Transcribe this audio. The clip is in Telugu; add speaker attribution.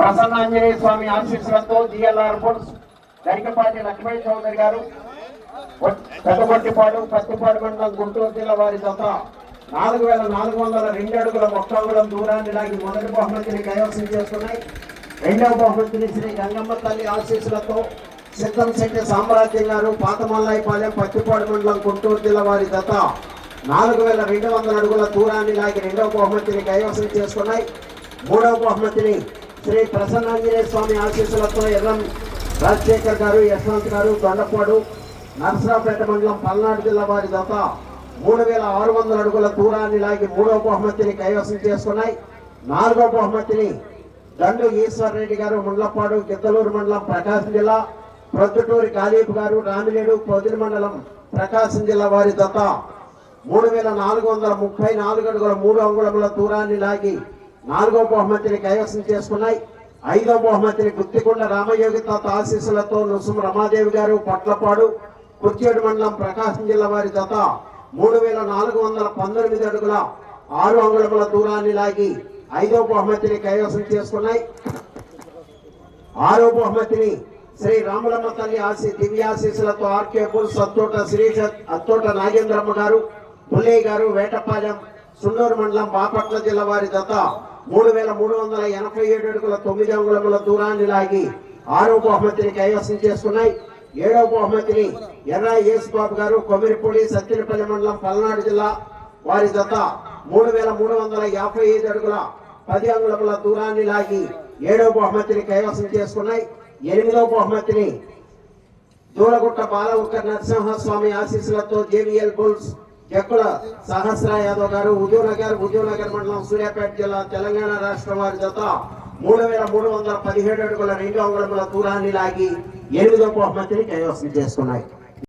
Speaker 1: ప్రసన్నాంజనేయ స్వామి ఆశీస్సులతో జిఎల్ఆర్ బుల్స్ గరికపాటి లక్ష్మణ్ చౌదరి గారు పెద్దపట్టిపాడు పత్తిపాడు మండలం గుంటూరు జిల్లా వారి జత నాలుగు వేల నాలుగు వందల రెండు అడుగుల మొక్కగుళం దూరాన్ని లాగి మొదటి బహుమతిని కైవసం చేస్తున్నాయి. రెండవ బహుమతిని శ్రీ గంగమ్మ తల్లి ఆశీస్సులతో సిద్ధం శెట్టి సామ్రాజ్యం గారు పాతమల్లాయిపాలెం పత్తిపాడు మండలం గుంటూరు జిల్లా వారి జత నాలుగు వేల రెండు వందల అడుగుల దూరాన్ని లాగి రెండవ బహుమతిని కైవసం చేసుకున్నాయి మూడవ బహుమతిని శ్రీ ప్రసన్నాంజనేయ స్వామి ఆశీస్సులతో ఎర్రం రాజశేఖర్ గారు యశ్వంత్ గారు దొండపాడు నరసరావుపేట మండలం పల్నాడు జిల్లా వారి జత మూడు వేల ఆరు వందల అడుగుల దూరాన్ని లాగి మూడవ బహుమతిని కైవసం చేసుకున్నాయి. నాలుగవ బహుమతిని దండు ఈశ్వర్ రెడ్డి గారు ముండ్లపాడు గిద్దలూరు మండలం ప్రకాశం జిల్లా ప్రొద్దుటూరి కాళీపు గారు రామిలేడు పొదిలి మండలం ప్రకాశం జిల్లా వారి జత మూడు వేల నాలుగు వందల ముప్పై నాలుగు అడుగుల మూడు అంగుళముల దూరాన్ని లాగి నాలుగో బహుమతిని కైవసం చేసుకున్నాయి. ఐదో బహుమతిని గుత్తికొండ రామయోగి తాత ఆశీస్సులతో నుసుం రమాదేవి గారు పొట్లపాడు కుర్చేడు మండలం ప్రకాశం జిల్లా వారి జత మూడు వేల నాలుగు వందల పంతొమ్మిది అడుగుల ఆరు అంగుళముల దూరాన్ని లాగి ఐదో బహుమతిని కైవసం చేసుకున్నాయి. ఆరో బహుమతిని శ్రీ రాములమ్మ తల్లి ఆశి దివ్యాశీసులతో ఆర్కే బుల్ సత్తోట శ్రీష అత్తోట నాగేంద్రమ్మ గారు పుల్లయ్య గారు వేటపాలెం సున్నూరు మండలం బాపట్ల జిల్లా వారి జత మూడు వేల మూడు వందల ఎనభై ఏడు అడుగుల తొమ్మిది అంగుళముల దూరాన్ని లాగి ఆరో బహుమతిని కైవసం చేసుకున్నాయి. ఏడవ బహుమతిని ఎర్ర యేసుబాబు గారు కొమిరిపూడి సత్తినపల్లి మండలం పల్నాడు జిల్లా వారి జత మూడు వేల మూడు వందల యాభై ఐదు అడుగుల పది అంగుళముల దూరాన్ని లాగి ఏడవ బహుమతిని కైవసం చేసుకున్నాయి. ఎనిమిదవ బహుమతిని దూలగుట్ట బాలవుక్క నరసింహస్వామి ఆశీస్సులతో జేవిఎల్ బుల్స్ ఎక్కడ సహస్ర యాదవ్ గారు హుజూర్నగర్ హుజూర్నగర్ మండలం సూర్యాపేట జిల్లా తెలంగాణ రాష్ట్రం వారి జత మూడు వేల మూడు వందల పదిహేడు అడుగుల రెండు అంగుళముల దూరాన్ని లాగి ఎనిమిదవ బహుమతిని కైవసం చేసుకున్నాయి.